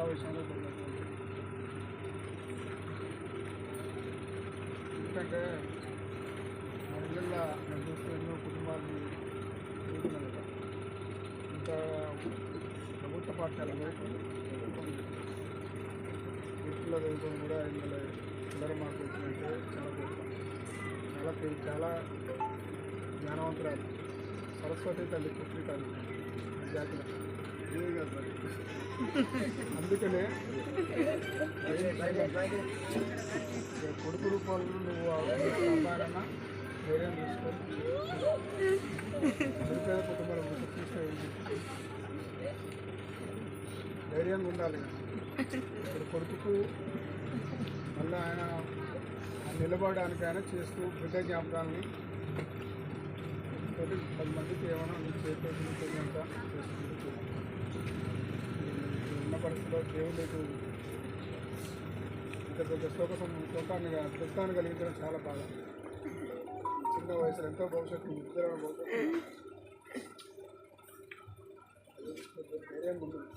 మిగతా విషయంలో ఎందుకంటే మా ఇళ్ళల్లో నేను చూస్తే ఎన్నో కుటుంబాలు చూస్తున్నాను కదా ప్రభుత్వ పాఠశాల వృత్తిలో చదువుకొని కూడా ఇందులో అందరూ మాకు వచ్చినట్టే చాలా గొప్ప. చాలా చాలా జ్ఞానవంతురాలు. సరస్వతి తల్లి పుట్టిటాలు విద్యార్థులు ఇదే కదా మరి. అందుకనే కొడుకు రూపాయలు నువ్వు సంపాదన ధైర్యం తీసుకొని నిరుపేద కుటుంబాల గురించి తీసుకెళ్ళి ధైర్యంగా ఉండాలి ఇప్పుడు కొడుకుకు మళ్ళీ ఆయన నిలబడడానికి ఆయన చేస్తూ బిడ్డ జ్ఞాపకాలని పది మందికి ఏమైనా నీ చేతితో చేసుకుంటూ పరిస్థితిలో దేవుడు ఇంత పెద్ద శోక శోకాన్ని దుఃఖాన్ని కలిగించడం చాలా బాధ చిన్న వయసులో ఎంతో భవిష్యత్తు ఉద్యోగం భవిష్యత్తు ధైర్యంగా ఉంటుంది.